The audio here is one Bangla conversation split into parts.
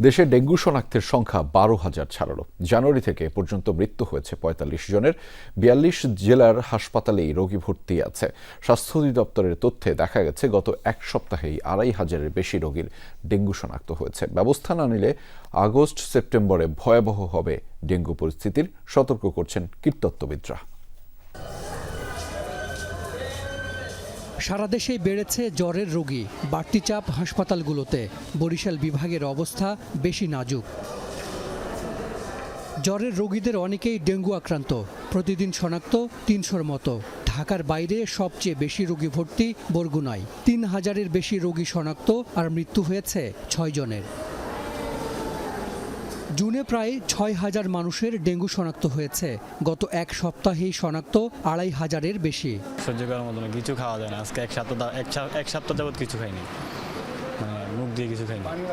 দেশে ডেঙ্গু শনাক্তের সংখ্যা বারো হাজার ছাড়ালো। জানুয়ারি থেকে পর্যন্ত মৃত্যু হয়েছে পঁয়তাল্লিশ জনের। বিয়াল্লিশ জেলার হাসপাতালেই রোগী ভর্তি আছে। স্বাস্থ্য অধিদপ্তরের তথ্যে দেখা গেছে, গত এক সপ্তাহেই আড়াই হাজারের বেশি রোগীর ডেঙ্গু শনাক্ত হয়েছে। ব্যবস্থা না নিলে আগস্ট সেপ্টেম্বরে ভয়াবহ হবে ডেঙ্গু পরিস্থিতির। সতর্ক করছেন কীটতত্ত্ববিদরা সারা দেশেই বেড়েছে জ্বরের রোগী, বাড়তি চাপ হাসপাতালগুলোতে। বরিশাল বিভাগের অবস্থা বেশি নাজুক। জ্বরের রোগীদের অনেকেই ডেঙ্গু আক্রান্ত। প্রতিদিন শনাক্ত তিনশোর মতো। ঢাকার বাইরে সবচেয়ে বেশি রোগী ভর্তি বরগুনায়। তিন হাজারের বেশি রোগী শনাক্ত আর মৃত্যু হয়েছে ছয় জনের। জুনে প্রায় ছয় হাজার মানুষের ডেঙ্গু শনাক্ত হয়েছে। গত এক সপ্তাহেই শনাক্ত আড়াই হাজারের বেশি। সহ্য করার মতো কিছু খাওয়া যায় না। আজকে এক সপ্তাহ এক সপ্তাহ যাবত কিছু খাইনি। মানে মুখ দিয়ে কিছু খাইনি।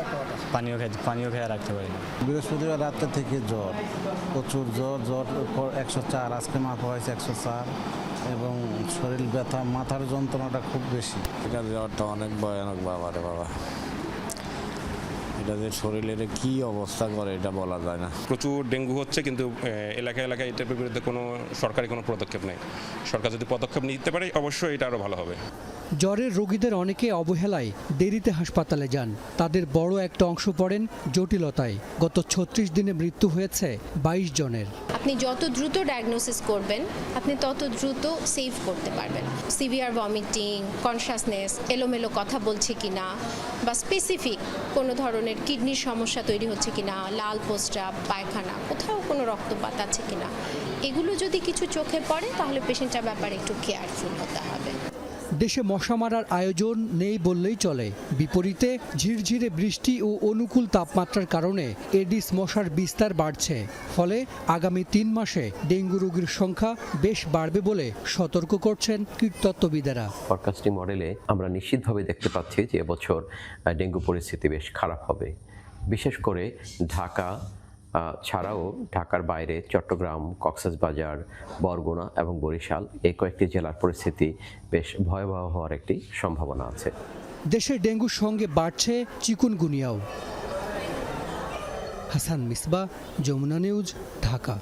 পানিও খাই পানিও খেয়ে রাখতে পারিনি বৃহস্পতিবার রাত্রে থেকে জ্বর। প্রচুর জ্বর। জ্বর একশো চার আজকে মাথা হয়েছে একশো চার। এবং শরীর ব্যথা মাথার যন্ত্রণাটা খুব বেশি। এটা জ্বরটা অনেক ভয়ানক বাবা রে বাবা। এটা যে শরীরের কি অবস্থা করে এটা বলা যায় না। প্রচুর ডেঙ্গু হচ্ছে কিন্তু এলাকা এলাকায় এলাকায় এটার বিরুদ্ধে কোনো সরকারি কোনো পদক্ষেপ নেই। সরকার যদি পদক্ষেপ নিতে পারে অবশ্যই এটা আরও ভালো হবে। জ্বরের রোগীদের অনেকে অবহেলায় দেরিতে হাসপাতালে যান। তাদের বড় একটা অংশ পড়েন জটিলতায়। গত ছত্রিশ দিনে মৃত্যু হয়েছে বাইশ জনের। আপনি যত দ্রুত ডায়াগনোসিস করবেন, আপনি তত দ্রুত সেভ করতে পারবেন। সিভিয়ার ভমিটিং কনসাসনেস এলোমেলো কথা বলছে কি না বা স্পেসিফিক কোনো ধরনের কিডনির সমস্যা তৈরি হচ্ছে কি না লাল পোস্টাপ পায়খানা, কোথাও কোনো রক্তপাত আছে কি না এগুলো যদি কিছু চোখে পড়ে, তাহলে পেশেন্টটার ব্যাপারে একটু কেয়ারফুল হতে হবে। দেশে মশা মারার আয়োজন নেই বললেই চলে। বিপরীতে ঝিরঝিরে বৃষ্টি ও অনুকূল তাপমাত্রার কারণে এডিস মশার বিস্তার বাড়ছে। ফলে আগামী তিন মাসে ডেঙ্গু রোগীর সংখ্যা বেশ বাড়বে বলে সতর্ক করছেন কীটতত্ত্ববিদেরা। ফরকাস্টিং মডেলে আমরা নিশ্চিতভাবে দেখতে পাচ্ছি যে এবছর ডেঙ্গু পরিস্থিতি বেশ খারাপ হবে। বিশেষ করে ঢাকা ছাড়াও ঢাকার বাইরে চট্টগ্রাম, কক্সবাজার, বরগুনা এবং বরিশাল এ কয়েকটি জেলার পরিস্থিতি বেশ ভয়াবহ হওয়ার একটি সম্ভাবনা আছে। দেশে ডেঙ্গুর সঙ্গে বাড়ছে চিকুনগুনিয়াও। হাসান মিসবা, যমুনা নিউজ, ঢাকা।